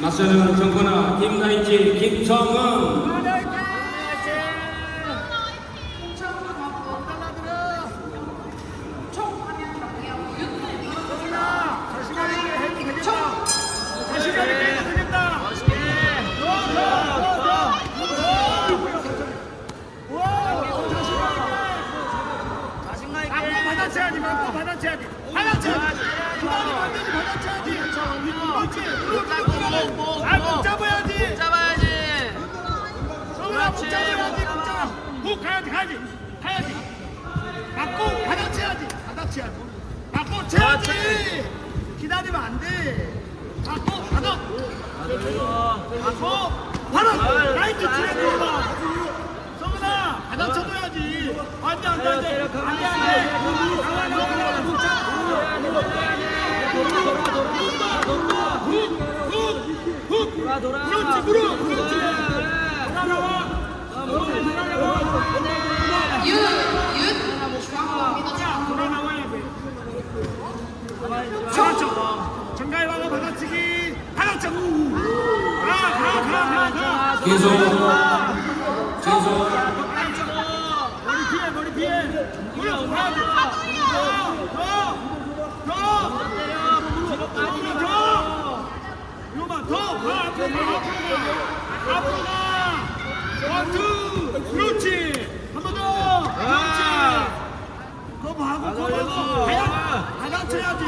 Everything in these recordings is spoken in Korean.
맞서는 정권아 김나인지 김성은. 받아쳐야지. 목 잡아. 목 가야지, 가야지. 가야지. 맞고 받아쳐야지. 받아쳐야지. 맞고 쳐야지. 기다리면 안 돼. 맞고 받아. 맞고 받아. 라이트 거 봐. 성훈아, 받아쳐줘야지. 안돼, 안돼, 안돼. 안돼, 안돼. 강한 거목 잡아. 돌아 돌아. 그렇지, 물어, 그렇지. 그래. 돌아나와. 그렇죠. 계속 계속 머리 피해, 머리 피해. 물어, 물어. 더, 더, 더. 앞으로 더. 요만 더. 가, 앞으로 가, 앞으로 가. 앞으로 가. 원투. 그렇지. 한 번 더. 그렇지. 그거 하고 그거 하고. 가야 받아쳐야지.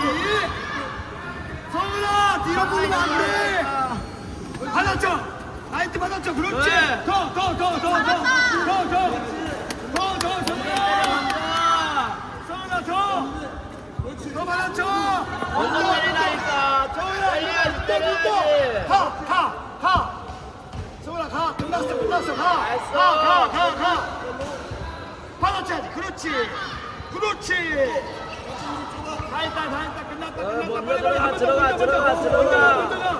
성훈아 뒤로 보면 안돼. 받아쳐. 라이트 받아쳐. 그렇지. 네. 더더더더 더. 더 더. 더 성훈아 성훈아 더더 받아쳐. 먼저 때리라니까. 성훈아 때려야지, 이때 때려야지. 가가가 성훈아 가 끝났어. 끝났어. 가. 가 가 가 가 받아쳐야지. 그렇지. 그렇지. 다 했다 다 했다. 끝났다 어, 끝났다. 먼저 빨리 빨리 들어가, 들어가. 들어가, 들어가.